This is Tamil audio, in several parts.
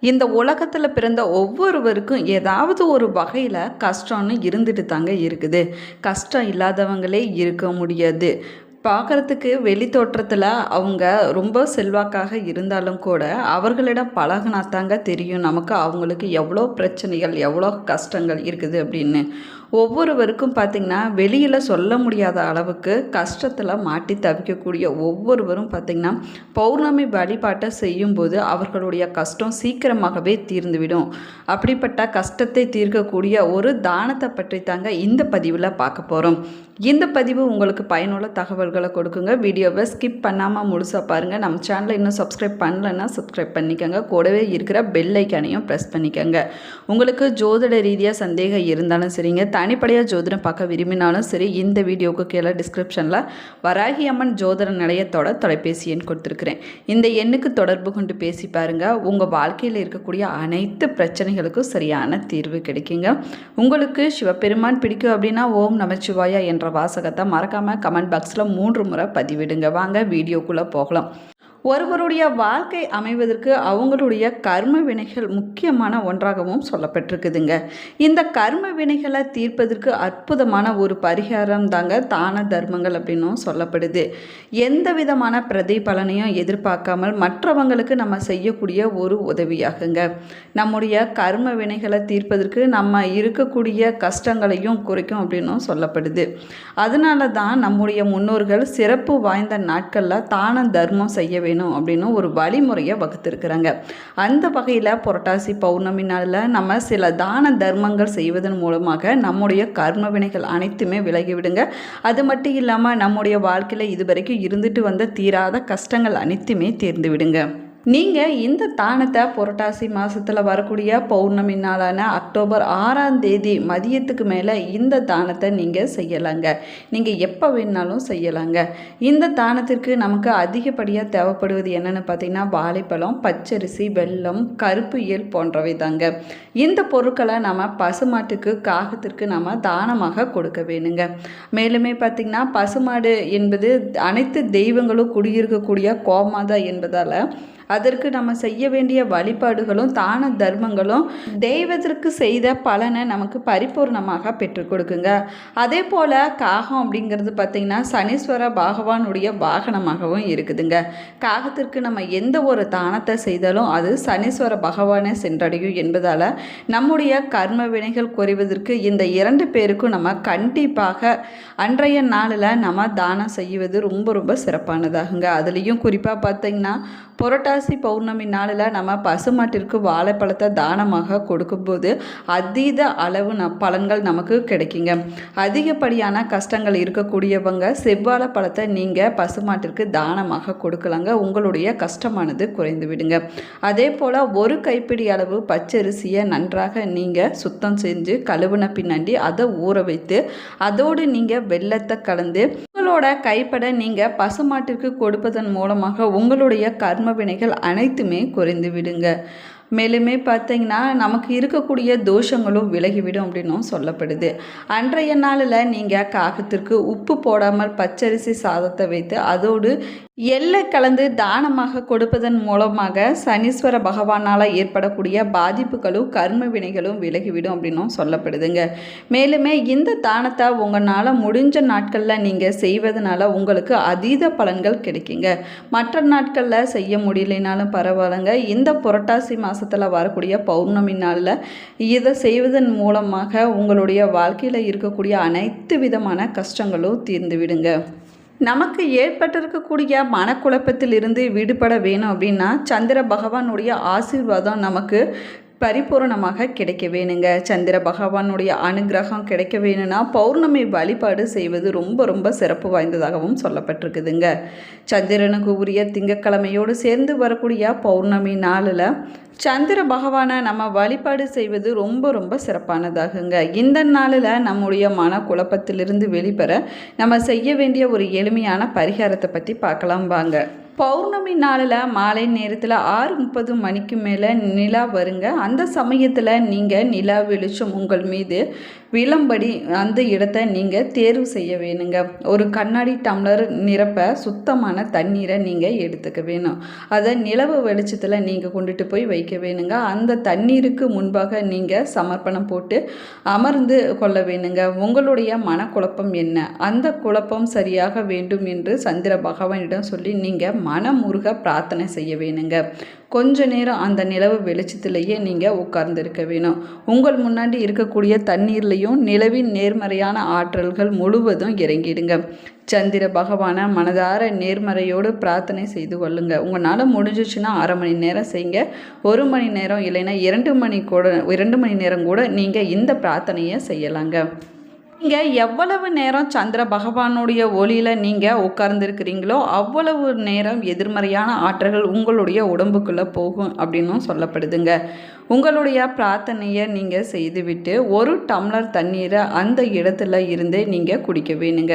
இந்த உலகத்தில் பிறந்த ஒவ்வொருவருக்கும் ஏதாவது ஒரு வகையில் கஷ்டம்னு இருந்துட்டு தாங்க இருக்குது. கஷ்டம் இல்லாதவங்களே இருக்க முடியாது. பார்க்குறதுக்கு வெளி தோற்றத்தில் அவங்க ரொம்ப செல்வாக்காக இருந்தாலும் கூட அவர்களிடம் பழகுனா தாங்க தெரியும் நமக்கு அவங்களுக்கு எவ்வளோ பிரச்சனைகள் எவ்வளோ கஷ்டங்கள் இருக்குது அப்படின்னு. ஒவ்வொருவருக்கும் பார்த்திங்கன்னா வெளியில் சொல்ல முடியாத அளவுக்கு கஷ்டத்தில் மாட்டி தவிக்கக்கூடிய ஒவ்வொருவரும் பார்த்திங்கன்னா பௌர்ணமி வழிபாட்டை செய்யும்போது அவர்களுடைய கஷ்டம் சீக்கிரமாகவே தீர்ந்துவிடும். அப்படிப்பட்ட கஷ்டத்தை தீர்க்கக்கூடிய ஒரு தானத்தை பற்றி தாங்க இந்த பதிவில் பார்க்க போகிறோம் இந்த பதிவு உங்களுக்கு பயனுள்ள தகவல் தகவல்களை கொடுக்குங்க. வீடியோவை ஸ்கிப் பண்ணாமல் முழுசாக பாருங்கள் நம்ம சேனலை இன்னும் சப்ஸ்கிரைப் பண்ணலைன்னா சப்ஸ்கிரைப் பண்ணிக்கோங்க. கூடவே இருக்கிற பெல் ஐக்கானையும் ப்ரெஸ் பண்ணிக்கோங்க. உங்களுக்கு ஜோதிட ரீதியாக சந்தேகம் இருந்தாலும் சரிங்க. தனிப்படையாக ஜோதிடம் பார்க்க விரும்பினாலும் சரி இந்த வீடியோவுக்கு கீழே டிஸ்கிரிப்ஷனில் வராகி அம்மன் ஜோதிட நிலையத்தோட தொலைபேசி எண் கொடுத்துருக்குறேன். இந்த எண்ணுக்கு தொடர்பு கொண்டு பேசி பாருங்கள் உங்கள் வாழ்க்கையில் இருக்கக்கூடிய அனைத்து பிரச்சனைகளுக்கும் சரியான தீர்வு கிடைக்குங்க. உங்களுக்கு சிவபெருமான் பிடிக்கும் அப்படின்னா ஓம் நமச்சிவாயா என்ற வாசகத்தை மறக்காமல் கமெண்ட் பாக்ஸில் மூன்று முறை பதிவிடுங்க. வாங்க வீடியோக்குள்ளே போகலாம். ஒருவருடைய வாழ்க்கை அமைவதற்கு அவங்களுடைய கர்ம வினைகள் முக்கியமான ஒன்றாகவும் சொல்லப்பட்டிருக்குதுங்க. இந்த கர்ம வினைகளை தீர்ப்பதற்கு அற்புதமான ஒரு பரிகாரம் தாங்க தான தர்மங்கள் அப்படின்னும் சொல்லப்படுது. எந்த விதமான பிரதிபலனையும் எதிர்பார்க்காமல் மற்றவங்களுக்கு நம்ம செய்யக்கூடிய ஒரு உதவியாகுங்க. நம்முடைய கர்ம வினைகளை தீர்ப்பதற்கு நம்ம இருக்கக்கூடிய கஷ்டங்களையும் குறைக்கும் அப்படின்னும் சொல்லப்படுது. அதனால தான் நம்முடைய முன்னோர்கள் சிறப்பு வாய்ந்த நாட்களில் தான தர்மம் செய்ய வேணும் அப்படின்னு ஒரு வழிமுறையை வகுத்திருக்கிறாங்க. அந்த வகையில் புரட்டாசி பௌர்ணமி நாளில் நம்ம சில தான தர்மங்கள் செய்வதன் மூலமாக நம்முடைய கர்ம வினைகள் அனைத்துமே விலகிவிடுங்க. அது மட்டும் இல்லாமல் நம்முடைய வாழ்க்கையில் இதுவரைக்கும் இருந்துட்டு வந்த தீராத கஷ்டங்கள் அனைத்துமே தீர்ந்து விடுங்க நீங்கள் இந்த தானத்தை புரட்டாசி மாதத்தில் வரக்கூடிய பௌர்ணமி நாளான அக்டோபர் ஆறாம் தேதி மதியத்துக்கு மேலே இந்த தானத்தை நீங்கள் செய்யலாங்க. நீங்கள் எப்போ வேணாலும் செய்யலாங்க. இந்த தானத்திற்கு நமக்கு அதிகப்படியாக தேவைப்படுவது என்னென்னு பார்த்தீங்கன்னா வாழைப்பழம் பச்சரிசி வெல்லம் கருப்பு இயல் போன்றவை தாங்க இந்த பொருட்களை நம்ம பசுமாட்டுக்கு காகத்திற்கு நம்ம தானமாக கொடுக்க வேணுங்க. மேலுமே பார்த்திங்கன்னா பசுமாடு என்பது அனைத்து தெய்வங்களும் குடியிருக்கக்கூடிய கோமாதா என்பதால் அதற்கு நம்ம செய்ய வேண்டிய வழிபாடுகளும் தான தர்மங்களும் தெய்வத்திற்கு செய்த பலனை நமக்கு பரிபூர்ணமாக பெற்றுக் கொடுக்குங்க. அதே போல் காகம் அப்படிங்கிறது பார்த்திங்கன்னா சனீஸ்வர பகவானுடைய வாகனமாகவும் இருக்குதுங்க. காகத்திற்கு நம்ம எந்த ஒரு தானத்தை செய்தாலும் அது சனீஸ்வர பகவானை சென்றடையும் என்பதால் நம்முடைய கர்ம வினைகள் குறைவதற்கு இந்த இரண்டு பேருக்கும் நம்ம கண்டிப்பாக அன்றைய நாளில் நம்ம தானம் செய்வது ரொம்ப ரொம்ப சிறப்பானதாகுங்க. அதுலேயும் குறிப்பாக பார்த்திங்கன்னா புரட்டாசி பௌர்ணமி நாளில் நம்ம பசுமாட்டிற்கு வாழைப்பழத்தை தானமாக கொடுக்கும்போது அதீத அளவு ந பலன்கள் நமக்கு கிடைக்குங்க. அதிகப்படியான கஷ்டங்கள் இருக்கக்கூடியவங்க செவ்வாழை பழத்தை நீங்கள் பசுமாட்டிற்கு தானமாக கொடுக்கலாங்க. உங்களுடைய கஷ்டமானது குறைந்து விடுங்க. அதே போல் ஒரு கைப்பிடி அளவு பச்சரிசியை நன்றாக நீங்கள் சுத்தம் செஞ்சு கழுவுன பின்னாடி அதை ஊற வைத்து அதோடு நீங்கள் வெள்ளத்தை கலந்து உங்களோட கைப்பட நீங்கள் பசுமாட்டிற்கு கொடுப்பதன் மூலமாக உங்களுடைய கர்ம வினைகள் அனைத்துமே குறைந்து விடுங்க. மேலுமே பார்த்தீங்கன்னா நமக்கு இருக்கக்கூடிய தோஷங்களும் விலகிவிடும் அப்படின்னும் சொல்லப்படுது. அன்றைய நாளில் நீங்கள் காகத்திற்கு உப்பு போடாமல் பச்சரிசி சாதத்தை வைத்து அதோடு எல்லை கலந்து தானமாக கொடுப்பதன் மூலமாக சனீஸ்வர பகவானால் ஏற்படக்கூடிய பாதிப்புகளும் கர்ம வினைகளும் விலகிவிடும் அப்படின்னும் சொல்லப்படுதுங்க. மேலுமே இந்த தானத்தை உங்களால் முடிஞ்ச நாட்களில் நீங்கள் செய்வதனால உங்களுக்கு அதீத பலன்கள் கிடைக்குங்க. மற்ற நாட்களில் செய்ய முடியலைனாலும் பரவாயில்லைங்க. இந்த புரட்டாசி மாதத்தில் வரக்கூடிய பௌர்ணமி நாளில் இதை செய்வதன் மூலமாக உங்களுடைய வாழ்க்கையில் இருக்கக்கூடிய அனைத்து விதமான கஷ்டங்களும் தீர்ந்து விடுங்க. நமக்கு ஏற்பட்டிருக்கக்கூடிய மனக்குழப்பத்திலிருந்து விடுபட வேணும் அப்படின்னா சந்திர பகவானுடைய ஆசீர்வாதம் நமக்கு பரிபூரணமாக கிடைக்க வேணுங்க. சந்திர பகவானுடைய அனுகிரகம் கிடைக்க வேணும்னா பௌர்ணமி வழிபாடு செய்வது ரொம்ப ரொம்ப சிறப்பு வாய்ந்ததாகவும் சொல்லப்பட்டிருக்குதுங்க. சந்திரனுக்கு உரிய திங்கக்கிழமையோடு சேர்ந்து வரக்கூடிய பௌர்ணமி நாளில் சந்திர பகவானை நம்ம வழிபாடு செய்வது ரொம்ப ரொம்ப சிறப்பானதாகுங்க. இந்த நாளில் நம்முடைய மன குழப்பத்திலிருந்து வெளிப்பெற நம்ம செய்ய வேண்டிய ஒரு எளிமையான பரிகாரத்தை பற்றி பார்க்கலாம் வாங்க. பௌர்ணமி நாளில் மாலை நேரத்தில் ஆறு முப்பது மணிக்கு மேலே நிலா வருங்க. அந்த சமயத்தில் நீங்கள் நிலா வெளிச்சம் உங்கள் மீது விளம்படி அந்த இடத்த நீங்கள் தேர்வு செய்ய வேணுங்க. ஒரு கண்ணாடி டம்ளர் நிரப்ப சுத்தமான தண்ணீரை நீங்கள் எடுத்துக்க வேணும். அதை நிலவு வெளிச்சத்தில் நீங்கள் கொண்டுட்டு போய் வைக்க வேணுங்க. அந்த தண்ணீருக்கு முன்பாக நீங்கள் சமர்ப்பணம் போட்டு அமர்ந்து கொள்ள வேணுங்க. உங்களுடைய மனக்குழப்பம் என்ன? அந்த குழப்பம் சரியாக வேண்டும் என்று சந்திர பகவானிடம் சொல்லி நீங்கள் மனமுருக பிரார்த்தனை செய்ய வேணுங்க. கொஞ்ச நேரம் அந்த நிலவு வெளிச்சத்திலேயே நீங்கள் உட்கார்ந்துருக்க வேணும். உங்கள் முன்னாடி இருக்கக்கூடிய தண்ணீர்லையும் நிலவின் நேர்மறையான ஆற்றல்கள் முழுவதும் இறங்கிடுங்க. சந்திர பகவானை மனதார நேர்மறையோடு பிரார்த்தனை செய்து கொள்ளுங்க. உங்களால் முடிஞ்சிச்சுன்னா அரை மணி நேரம் செய்யுங்க. ஒரு மணி நேரம் இல்லைன்னா இரண்டு மணி கூட இரண்டு மணி நேரம் கூட நீங்கள் இந்த பிரார்த்தனையை செய்யலாங்க. நீங்கள் எவ்வளவு நேரம் சந்திர பகவானுடைய ஒளியில் நீங்கள் உட்கார்ந்துருக்கிறீங்களோ அவ்வளவு நேரம் எதிர்மறையான ஆற்றல்கள் உங்களுடைய உடம்புக்குள்ளே போகும் அப்படின்னும் சொல்லப்படுதுங்க. உங்களுடைய பிரார்த்தனையை நீங்கள் செய்துவிட்டு ஒரு டம்ளர் தண்ணீரை அந்த இடத்துல இருந்தே நீங்கள் குடிக்க வேணுங்க.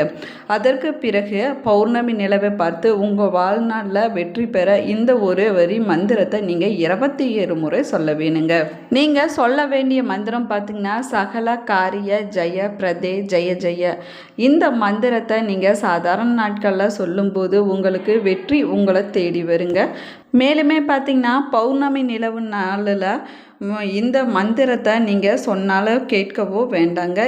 அதற்கு பிறகு பௌர்ணமி நிலவை பார்த்து உங்கள் வாழ்நாளில் வெற்றி பெற இந்த ஒரு வரி மந்திரத்தை நீங்கள் இருபத்தி ஏழு முறை சொல்ல வேணுங்க. நீங்கள் சொல்ல வேண்டிய மந்திரம் பார்த்தீங்கன்னா சகல காரிய ஜெய பிரதே ஜெய ஜெய. இந்த மந்திரத்தை நீங்கள் சாதாரண நாட்களில் சொல்லும்போது உங்களுக்கு வெற்றி உங்களை தேடி வருங்க. மேலுமே பார்த்தீங்கன்னா பௌர்ணமி நிலவு நாளில் இந்த மந்திரத்தை நீங்கள் சொன்னாலும் கேட்கவோ வேண்டாங்க.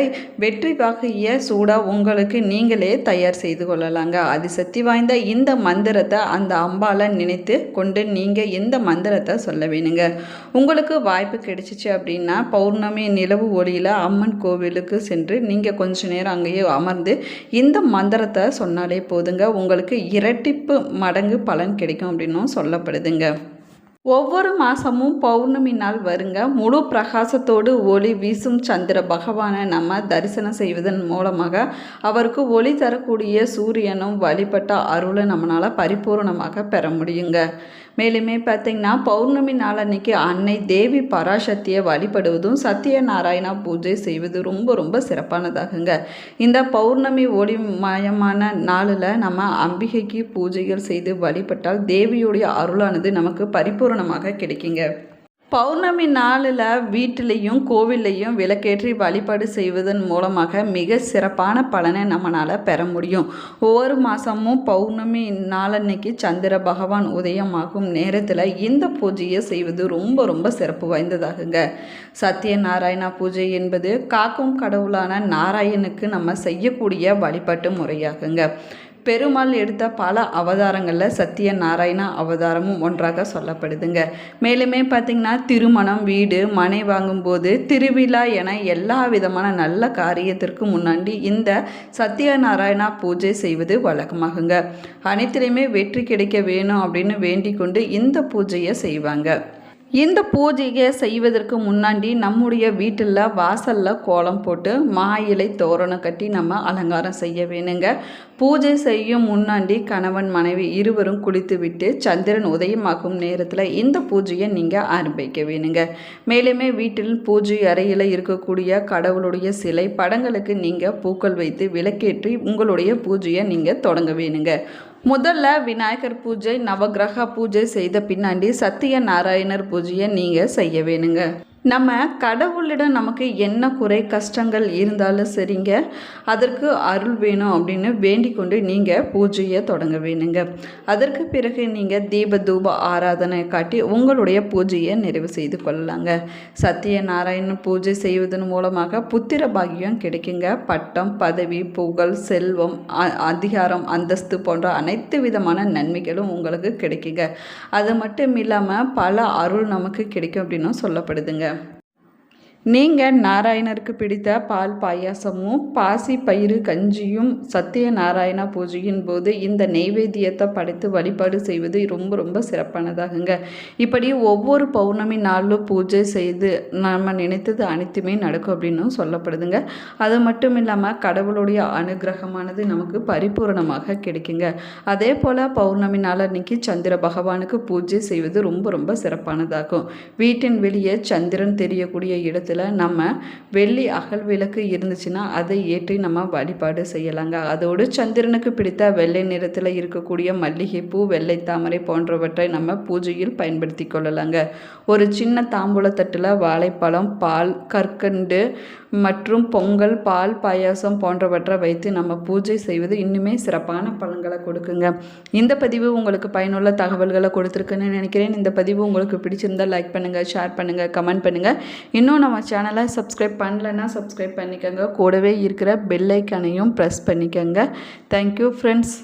வெற்றி வகைய சூடாக உங்களுக்கு நீங்களே தயார் செய்து கொள்ளலாங்க. அதிசக்தி வாய்ந்த இந்த மந்திரத்தை அந்த அம்பால நினைத்து கொண்டு நீங்கள் இந்த மந்திரத்தை சொல்ல வேணுங்க. உங்களுக்கு வாய்ப்பு கிடைச்சிச்சு அப்படின்னா பௌர்ணமி நிலவு ஒளியில் அம்மன் கோவிலுக்கு சென்று நீங்கள் கொஞ்ச நேரம் அங்கேயே அமர்ந்து இந்த மந்திரத்தை சொன்னாலே போதுங்க. உங்களுக்கு இரட்டிப்பு மடங்கு பலன் கிடைக்கும் அப்படின்னும் சொல்லப்படுதுங்க. ஒவ்வொரு மாதமும் பௌர்ணமி நாள் வருங்க. முழு பிரகாசத்தோடு ஒளி வீசும் சந்திர பகவானை நம்ம தரிசனம் செய்வதன் மூலமாக அவருக்கு ஒளி தரக்கூடிய சூரியனும் வழிபட்ட அருளை நம்மளால் பரிபூர்ணமாக பெற முடியுங்க. மேலுமே பார்த்திங்கன்னா பௌர்ணமி நாள் அன்னைக்கு அன்னை தேவி பராசக்தியை வழிபடுவதும் சத்யநாராயணா பூஜை செய்வது ரொம்ப ரொம்ப சிறப்பானதாகுங்க. இந்த பௌர்ணமி ஒளி மயமான நாளில் நம்ம அம்பிகைக்கு பூஜைகள் செய்து வழிபட்டால் தேவியுடைய அருளானது நமக்கு பரிபூர்ணமாக கிடைக்குங்க. பௌர்ணமி நாளில் வீட்டிலையும் கோவில்லையும் விளக்கேற்றி வழிபாடு செய்வதன் மூலமாக மிக சிறப்பான பலனை நம்மளால் பெற முடியும். ஒவ்வொரு மாதமும் பௌர்ணமி நாளன்னைக்கு சந்திர பகவான் உதயமாகும் நேரத்தில் இந்த பூஜையை செய்வது ரொம்ப ரொம்ப சிறப்பு வாய்ந்ததாகுங்க. சத்யநாராயணா பூஜை என்பது காக்கும் கடவுளான நாராயணுக்கு நம்ம செய்யக்கூடிய வழிபாட்டு முறையாகுங்க. பெருமாள் எடுத்த பல அவதாரங்களில் சத்திய நாராயணா அவதாரமும் ஒன்றாக சொல்லப்படுதுங்க. மேலுமே பார்த்திங்கன்னா திருமணம் வீடு மனை வாங்கும்போது திருவிழா என எல்லா விதமான நல்ல காரியத்திற்கு முன்னாடி இந்த சத்யநாராயணா பூஜை செய்வது வழக்கமாகுங்க. அனைத்திலையுமே வெற்றி கிடைக்க வேணும் அப்படின்னு வேண்டிக் கொண்டு இந்த பூஜையை செய்வாங்க. இந்த பூஜையை செய்வதற்கு முன்னாடி நம்முடைய வீட்டில் வாசலில் கோலம் போட்டு மா இலை தோரணம் கட்டி நம்ம அலங்காரம் செய்ய வேணுங்க. பூஜை செய்யும் முன்னாடி கணவன் மனைவி இருவரும் குளித்து விட்டு சந்திரன் உதயமாகும் நேரத்தில் இந்த பூஜையை நீங்கள் ஆரம்பிக்க வேணுங்க. மேலுமே வீட்டில் பூஜை அறையில் இருக்கக்கூடிய கடவுளுடைய சிலை படங்களுக்கு நீங்கள் பூக்கள் வைத்து விளக்கேற்றி உங்களுடைய பூஜையை நீங்கள் தொடங்க வேணுங்க. முதல்ல விநாயகர் பூஜை நவகிரக பூஜை செய்த பின்னாடி சத்திய நாராயணர் பூஜையை நீங்கள் செய்ய வேணுங்க. நம்ம கடவுளிடம் நமக்கு என்ன குறை கஷ்டங்கள் இருந்தாலும் சரிங்க. அதற்கு அருள் வேணும் அப்படின்னு வேண்டிக் கொண்டு நீங்கள் பூஜையை தொடங்க வேணுங்க. அதற்கு பிறகு நீங்கள் தீப தூப ஆராதனை காட்டி உங்களுடைய பூஜையை நிறைவு செய்து கொள்ளலாங்க. சத்திய நாராயணன் பூஜை செய்வதன் மூலமாக புத்திர பாகியம் கிடைக்குங்க. பட்டம் பதவி புகழ் செல்வம் அதிகாரம் அந்தஸ்து போன்ற அனைத்து விதமான நன்மைகளும் உங்களுக்கு கிடைக்குங்க. அது மட்டும் இல்லாமல் பல அருள் நமக்கு கிடைக்கும் அப்படின்னும் சொல்லப்படுதுங்க. நீங்கள் நாராயணருக்கு பிடித்த பால் பாயாசமும் பாசி பயிறு கஞ்சியும் சத்திய நாராயணா பூஜையின் போது இந்த நெய்வேத்தியத்தை படைத்து வழிபாடு செய்வது ரொம்ப ரொம்ப சிறப்பானதாகுங்க. இப்படி ஒவ்வொரு பௌர்ணமி நாளிலும் பூஜை செய்து நம்ம நினைத்தது அனைத்துமே நடக்கும் அப்படின்னு சொல்லப்படுதுங்க. அது மட்டும் இல்லாமல் கடவுளுடைய அனுகிரகமானது நமக்கு பரிபூரணமாக கிடைக்குங்க. அதே போல் பௌர்ணமி நாள் அன்னைக்கு சந்திர பகவானுக்கு பூஜை செய்வது ரொம்ப ரொம்ப சிறப்பானதாகும். வீட்டின் வெளியே சந்திரன் தெரியக்கூடிய இடத்துல பட்சத்தில் நம்ம வெள்ளி அகல் விளக்கு இருந்துச்சுன்னா அதை ஏற்றி நம்ம வழிபாடு செய்யலாங்க. அதோடு சந்திரனுக்கு பிடித்த வெள்ளை நிறத்தில் இருக்கக்கூடிய மல்லிகைப்பூ வெள்ளை தாமரை போன்றவற்றை நம்ம பூஜையில் பயன்படுத்தி கொள்ளலாங்க. ஒரு சின்ன தாம்பூலத்தட்டில் வாழைப்பழம் பால் கற்கண்டு மற்றும் பொங்கல் பால் பாயாசம் போன்றவற்றை வைத்து நம்ம பூஜை செய்வது இன்னுமே சிறப்பான பலன்களை கொடுக்குங்க. இந்த பதிவு உங்களுக்கு பயனுள்ள தகவல்களை கொடுத்துருக்குன்னு நினைக்கிறேன். இந்த பதிவு உங்களுக்கு பிடிச்சிருந்தால் லைக் பண்ணுங்கள் ஷேர் பண்ணுங்கள் கமெண்ட் பண்ணுங்கள் இன்னும் நம்ம சேனலை சப்ஸ்கிரைப் பண்ணலைன்னா சப்ஸ்கிரைப் பண்ணிக்கோங்க. கூடவே இருக்கிற பெல் ஐக்கானையும் ப்ரெஸ் பண்ணிக்கோங்க. Thank you friends